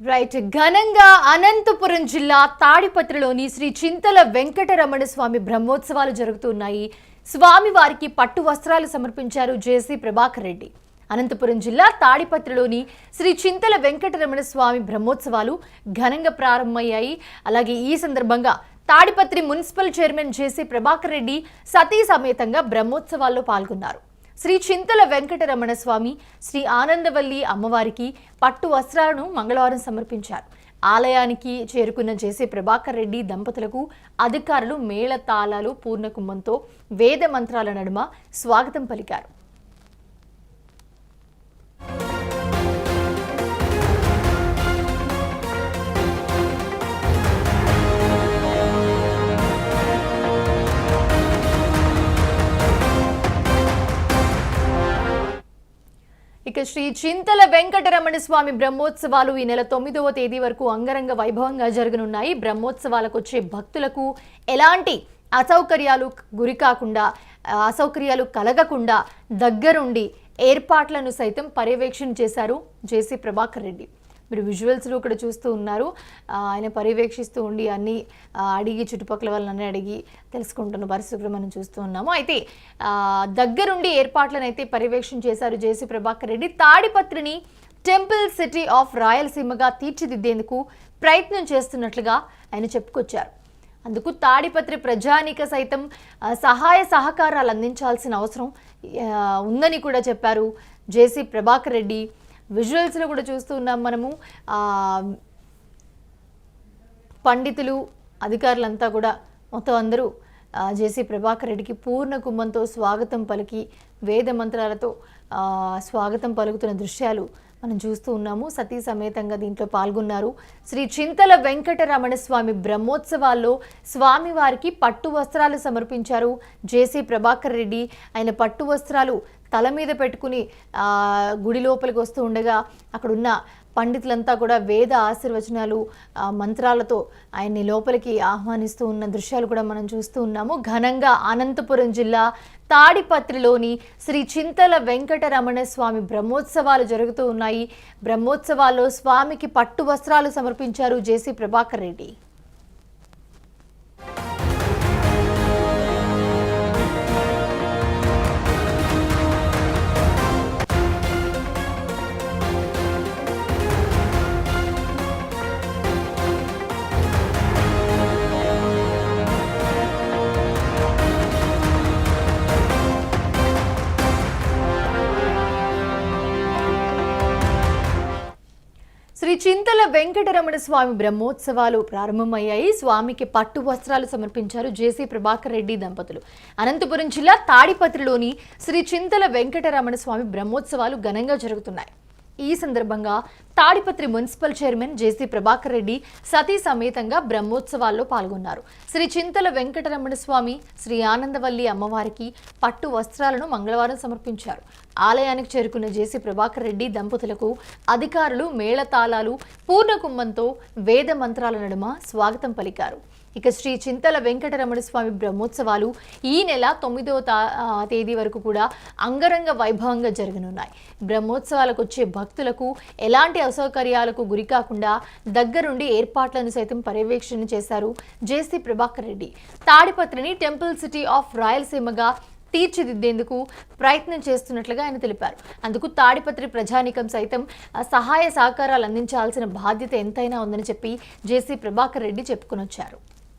Right. ఘనంగా అనంతపురం జిల్లా తాడిపత్రిలోని శ్రీ చింతల వెంకటరమణ స్వామి బ్రహ్మోత్సవాలు జరుగుతున్నాయి. స్వామివారికి పట్టు వస్త్రాలు సమర్పించారు జేసీ ప్రభాకర్ రెడ్డి. అనంతపురం జిల్లా తాడిపత్రిలోని శ్రీ చింతల వెంకటరమణ స్వామి బ్రహ్మోత్సవాలు ఘనంగా ప్రారంభమయ్యాయి. అలాగే ఈ సందర్భంగా Tadipatri municipal chairman JC Prabhakar Reddy సతీ సమేతంగా బ్రహ్మోత్సవాల్లో పాల్గొన్నారు. శ్రీ చింతల వెంకటరమణ స్వామి శ్రీ ఆనందవల్లి అమ్మవారికి పట్టు వస్త్రాలను మంగళవారం సమర్పించారు. ఆలయానికి చేరుకున్న జేసీ ప్రభాకర్ రెడ్డి దంపతులకు అధికారులు మేళ తాళాలు వేద మంత్రాల నడుమ స్వాగతం పలికారు. ఇక శ్రీ చింతల వెంకటరమణ స్వామి బ్రహ్మోత్సవాలు ఈ నెల తొమ్మిదవ తేదీ వరకు అంగరంగ వైభవంగా జరగనున్నాయి. బ్రహ్మోత్సవాలకు వచ్చే భక్తులకు ఎలాంటి అసౌకర్యాలు గురి కాకుండా అసౌకర్యాలు కలగకుండా దగ్గరుండి ఏర్పాట్లను సైతం పర్యవేక్షణ చేశారు జేసీ ప్రభాకర్ రెడ్డి. మీరు విజువల్స్లో కూడా చూస్తూ ఉన్నారు. ఆయన పర్యవేక్షిస్తూ ఉండి అన్ని అడిగి చుట్టుపక్కల వాళ్ళని అడిగి తెలుసుకుంటున్న పరిస్థితులు మనం చూస్తూ ఉన్నాము. అయితే దగ్గరుండి ఏర్పాట్లను అయితే పర్యవేక్షణ చేశారు జేసీ ప్రభాకర్ రెడ్డి. తాడిపత్రిని టెంపుల్ సిటీ ఆఫ్ రాయలసీమగా తీర్చిదిద్దేందుకు ప్రయత్నం చేస్తున్నట్లుగా ఆయన చెప్పుకొచ్చారు. అందుకు తాడిపత్రి ప్రజానిక సైతం సహాయ సహకారాలు అందించాల్సిన అవసరం ఉందని కూడా చెప్పారు జేసీ ప్రభాకర్ రెడ్డి. విజువల్స్లో కూడా చూస్తున్నాం మనము. పండితులు అధికారులంతా కూడా మొత్తం అందరూ జేసీ ప్రభాకర్ రెడ్డికి పూర్ణ కుంభంతో స్వాగతం పలికి వేద మంత్రాలతో స్వాగతం పలుకుతున్న దృశ్యాలు మనం చూస్తూ ఉన్నాము. సతీ సమేతంగా దీంట్లో పాల్గొన్నారు. శ్రీ చింతల వెంకటరమణ స్వామి బ్రహ్మోత్సవాల్లో స్వామివారికి పట్టు వస్త్రాలు సమర్పించారు. జేసీ ప్రభాకర్ రెడ్డి ఆయన పట్టు వస్త్రాలు తల మీద పెట్టుకుని గుడి లోపలికి వస్తూ ఉండగా అక్కడున్న పండితులంతా కూడా వేద ఆశీర్వచనాలు మంత్రాలతో ఆయన్ని లోపలికి ఆహ్వానిస్తూ ఉన్న దృశ్యాలు కూడా మనం చూస్తూ ఉన్నాము. ఘనంగా అనంతపురం జిల్లా తాడిపత్రిలోని శ్రీ చింతల వెంకటరమణ స్వామి బ్రహ్మోత్సవాలు జరుగుతూ ఉన్నాయి. బ్రహ్మోత్సవాల్లో స్వామికి పట్టు వస్త్రాలు సమర్పించారు జేసీ ప్రభాకర్ రెడ్డి. శ్రీ చింతల వెంకటరమణ స్వామి బ్రహ్మోత్సవాలు ప్రారంభమయ్యాయి. స్వామికి పట్టు వస్త్రాలు సమర్పించారు జేసీ ప్రభాకర్ రెడ్డి దంపతులు. అనంతపురం జిల్లా తాడిపత్రిలోని శ్రీ చింతల వెంకటరమణ స్వామి బ్రహ్మోత్సవాలు ఘనంగా జరుగుతున్నాయి. ఈ సందర్భంగా Tadipatri municipal chairman JC Prabhakar Reddy సతీ సమేతంగా బ్రహ్మోత్సవాల్లో పాల్గొన్నారు. శ్రీ చింతల వెంకటరమణ స్వామి శ్రీ ఆనందవల్లి అమ్మవారికి పట్టు వస్త్రాలను మంగళవారం సమర్పించారు. ఆలయానికి చేరుకున్న జేసీ ప్రభాకర్ రెడ్డి దంపతులకు అధికారులు మేళతాళాలు పూర్ణ కుంభంతో వేద మంత్రాల నడుమ స్వాగతం పలికారు. ఇక శ్రీ చింతల వెంకటరమణ స్వామి బ్రహ్మోత్సవాలు ఈ నెల తొమ్మిదవ తేదీ వరకు కూడా అంగరంగ వైభవంగా జరగనున్నాయి. బ్రహ్మోత్సవాలకు వచ్చే భక్తులకు ఎలాంటి అసౌకర్యాలకు గురికాకుండా దగ్గరుండి ఏర్పాట్లను సైతం పర్యవేక్షణ చేశారు జేసీ ప్రభాకర్ రెడ్డి. తాడిపత్రిని టెంపుల్ సిటీ ఆఫ్ రాయలసీమగా తీర్చిదిద్దేందుకు ప్రయత్నం చేస్తున్నట్లుగా ఆయన తెలిపారు. అందుకు తాడిపత్రి ప్రజానికం సైతం సహాయ సహకారాలు అందించాల్సిన బాధ్యత ఎంతైనా ఉందని చెప్పి జేసీ ప్రభాకర్ రెడ్డి చెప్పుకొనొచ్చారు.